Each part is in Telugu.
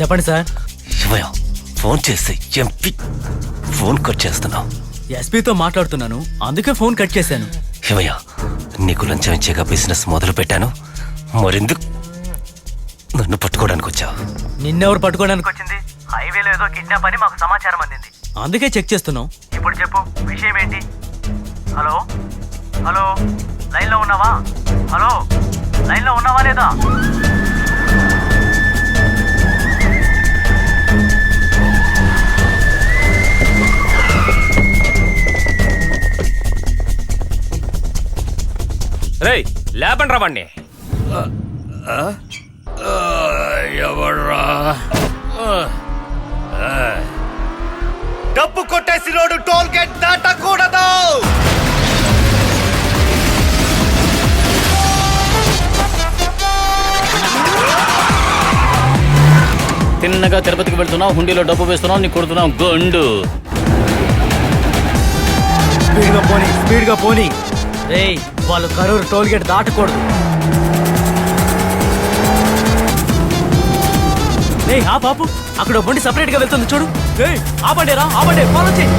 చెప్పండి సార్. శివయ్య ఫోన్ చేసి ఎంపి ఫోన్ కట్ చేస్తున్నావు? ఎస్పీతో మాట్లాడుతున్నాను అందుకే ఫోన్ కట్ చేశాను. శివయ్య నీకు లంచం ఇచ్చేగా బిజినెస్ మొదలు పెట్టాను మరెందుకు నన్ను పట్టుకోవడానికి వచ్చావు? నిన్నెవరు పట్టుకోవడానికి వచ్చింది? హైవేలో ఏదో కిడ్నాప్ అని మాకు సమాచారం అందింది. అందుకే చెక్ చేస్తున్నాం. ఇప్పుడు చెప్పు విషయం ఏంటి? హలో? హలో? లైన్లో ఉన్నావా? హలో? లైన్లో ఉన్నావా లేదా? లేపండి రావండి డబ్బు కొట్టేసి రోడ్డు టోల్ గేట్ దాటకూడదు. తిన్నగా తిరుపతికి వెళ్తున్నావు హుండీలో డబ్బు వేస్తున్నావు నీ కొడుతున్నావు గండు. స్పీడ్గా పోనీ స్పీడ్గా పోనీ. రేయ్ వాళ్ళు కరూరు టోల్గేట్ దాటకూడదు. ఏ ఆ పాపు అక్కడ బండి సపరేట్గా వెళ్తుంది చూడు. ఏ ఆ రా ఆ ఫాలో చేయి.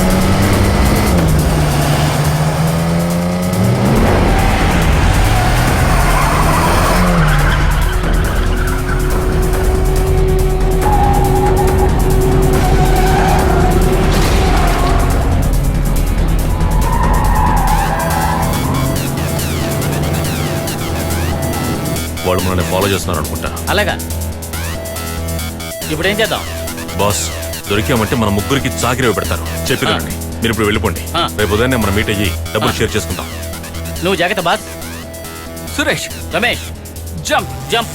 వాళ్ళు మనల్ని ఫాలో చేస్తున్నారు అనుకుంటా అలాగా? ఇప్పుడు ఏం చేద్దాం? బాస్ దొరికామంటే మన ముగ్గురికి చాకరీ పెడతారు. చెప్పి మీరు ఇప్పుడు వెళ్ళిపోండి. ఆ. రేపు ఉదయాన్నే మనం మీట్ అయ్యి డబ్బులు. షేర్ చేసుకుందాం నువ్వు జాగ్రత్త boss Suresh. Ramesh. Jump jump.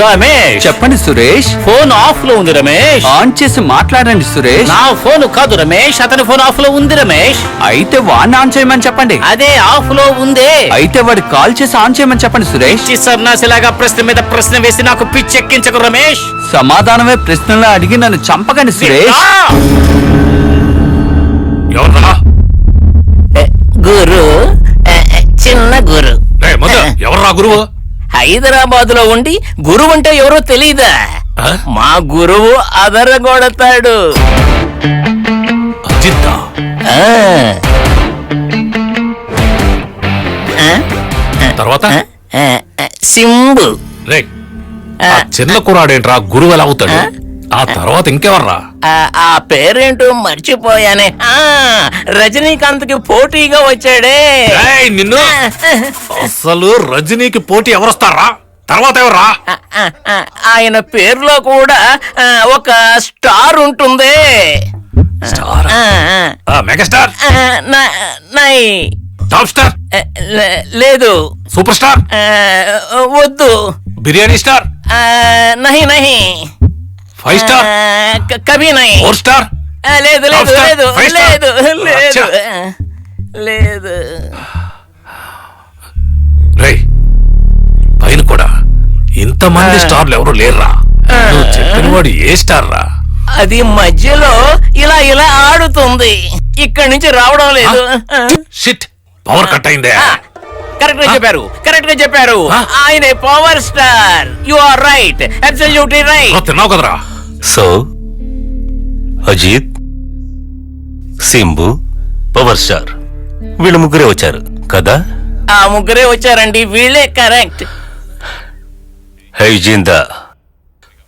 Ramesh. చెప్పండి సురేష్. ఫోన్ ఆఫ్లో ఉంది రమేష్. ఆన్ చేసి మాట్లాడండి సురేష్. నా ఫోన్ కాదు రమేష్ అతని ఫోన్ ఆఫ్లో ఉంది రమేష్. అయితే వాడిని ఆన్ చేయమని చెప్పండి. అదే ఆఫ్లో ఉందే. అయితే వాడికి కాల్ చేసి ఆన్ చేయమని చెప్పండి సురేష్. పిచ్చి సన్నాసిలాగా ప్రశ్న మీద ప్రశ్న వేసి నాకు పిచ్చెక్కించకు రమేష్. సమాధానమే ప్రశ్నలు అడిగి నన్ను చంపకండి సురేష్. గురు. చిన్న గురు. ఎవర్రా గురువు? హైదరాబాద్లో ఉండి గురువు అంటే ఎవరో తెలీదా? మా గురువు అదరగొడతాడు? తర్వాత? సింబు. చిన్న కురాడేంట్రా గురువు ఎలా అవుతాడు? ఆ తర్వాత ఇంకెవర్రా? ఆ, పేరేంటో మర్చిపోయానే. ఆ రజనీకాంత్కి పోటీగా వచ్చాడే. నిన్ను. అసలు రజనీకి పోటీ ఎవరొస్తారా? తర్వాత ఎవర్రా? ఆ, ఆ, ఆ, ఆయన పేరులో కూడా ఆ, ఒక స్టార్ ఉంటుంది. స్టార్? ఆ, ఆ, ఆ, మెగాస్టార్? ఆ, నా- నై. Top star? ఆ, లే- లేదు. Super star? ఆ, వద్దు. బిర్యానీ స్టార్? ఆ, నహి నహి. ఫైవ్ స్టార్ కభీ నహి ఫోర్ స్టార్ లేదు లేదు లేదు. లేదు లేదు. లేదు. రేయ్ పైన కూడా ఇంతమంది స్టార్లు ఎవరు లేరురా. నువ్వు చెప్పిన వాడు ఏ స్టార్ రా? అది మధ్యలో ఇలా ఇలా ఆడుతుంది. ఇక్కడి నుంచి రావడం లేదు. షిట్ పవర్ కట్ అయిందే. కరెక్ట్గా చెప్పారు కరెక్ట్గా చెప్పారు? ఆయన power star you are right absolutely right తిన్నావు కదరా? So Ajith Simbu power star వీళ్ళు ముగ్గురే వచ్చారు కదా? ఆ ముగ్గురే వచ్చారండి వీళ్ళే కరెక్ట్. హై జిందా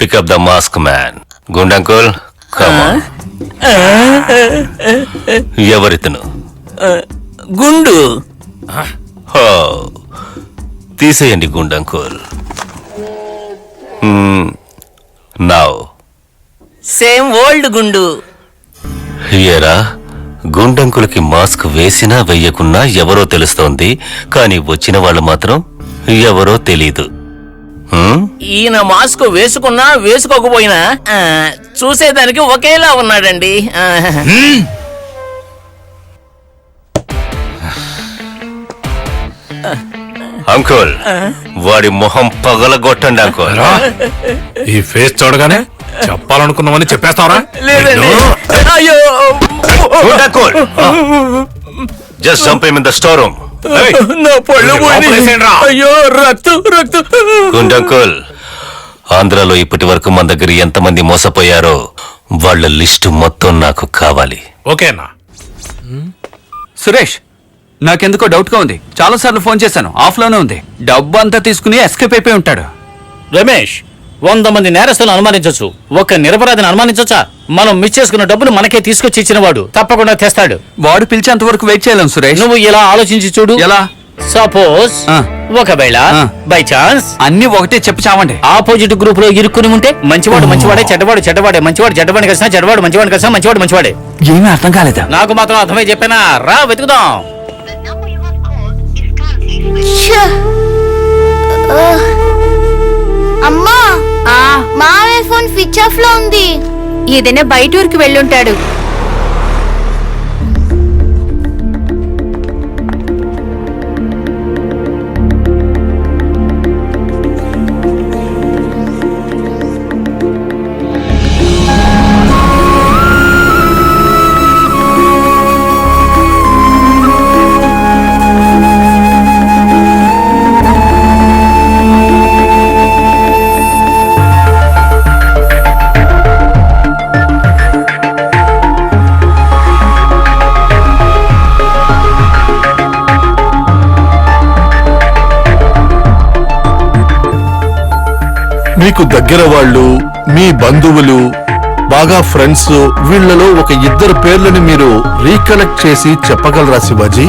pick up the mask man గుండంకుల్ come on ఎవరితను? గుండు. హో తీసేయండి గుండంకుల్. నౌ సేమ్ ఓల్డ్ గుండు. హియరా గుండంకులకి మాస్క్ వేసినా వెయ్యకున్నా ఎవరో తెలుస్తోంది కానీ వచ్చిన వాళ్ళు మాత్రం ఎవరో తెలీదు. హ్మ్? ఈయన మాస్క్ వేసుకున్నా వేసుకోకపోయినా ఆ, చూసేదానికి ఒకేలా ఉన్నాడండి. ఆ, అంకుల్ వాడి మొహం పగలగొట్టండి అంకుల్. రా. ఈ ఫేస్ చూడగానే చెప్పాలనుకున్నామని చెప్పేస్తావరా? లేదండి అయ్యో. Just jump in the store room నా పళ్ళు పోయినాయి. లోపలేసేయండి రా. అయ్యో రక్తం రక్తం. గుడ్ అంకుల్ ఆంధ్రాలో ఇప్పటి వరకు మన దగ్గర ఎంతమంది మోసపోయారో వాళ్ళ లిస్టు మొత్తం నాకు కావాలి. ఓకేనా సురేష్ నాకెందుకో డౌట్గా ఉంది. చాలా సార్లు ఫోన్ చేశాను. ఆఫ్లోనే ఉంది. డబ్బు అంతా తీసుకుని ఎస్కేప్ అయిపోయి ఉంటాడు. రమేష్ వంద మంది నేరస్తులను అనుమానించొచ్చు. ఒక్క నిరపరాధిని అనుమానించొచ్చా? మనం మిస్ చేసుకున్న డబ్బును మనకే తీసుకొచ్చి ఇచ్చినవాడు తప్పకుండా తెస్తాడు. వాడు పిలిచేంత వరకు వెయిట్ చేయలేం సురేష్. నువ్వు ఇలా ఆలోచించి చూడు. ఎలా? సపోజ్. ఒకవేళ. బై ఛాన్స్ అన్ని ఒకటే చెప్పి చావండి. ఆపోజిట్ గ్రూప్లో ఇరుక్కుని ఉంటే మంచివాడు మంచివాడే చెడ్డవాడు చెడ్డవాడే మంచివాడు చెడ్డవాడిని కలిసినా చెడ్డవాడు మంచివాడిని కలిసినా మంచివాడు మంచివాడే. ఏమీ అర్థం కాలేదా? నాకు మాత్రం అర్థమై చెప్పానా? రా వెతుకుదాం. అమ్మా! మావే ఫోన్ స్విచ్ ఆఫ్లో ఉంది. ఏదైనా బయట ఊరికి వెళ్ళుంటాడు. దగ్గర వాళ్ళు మీ బంధువులు బాగా ఫ్రెండ్స్ వీళ్ళలో ఒక ఇద్దరు పేర్లను మీరు రీకలెక్ట్ చేసి చెప్పగలరా శివాజీ?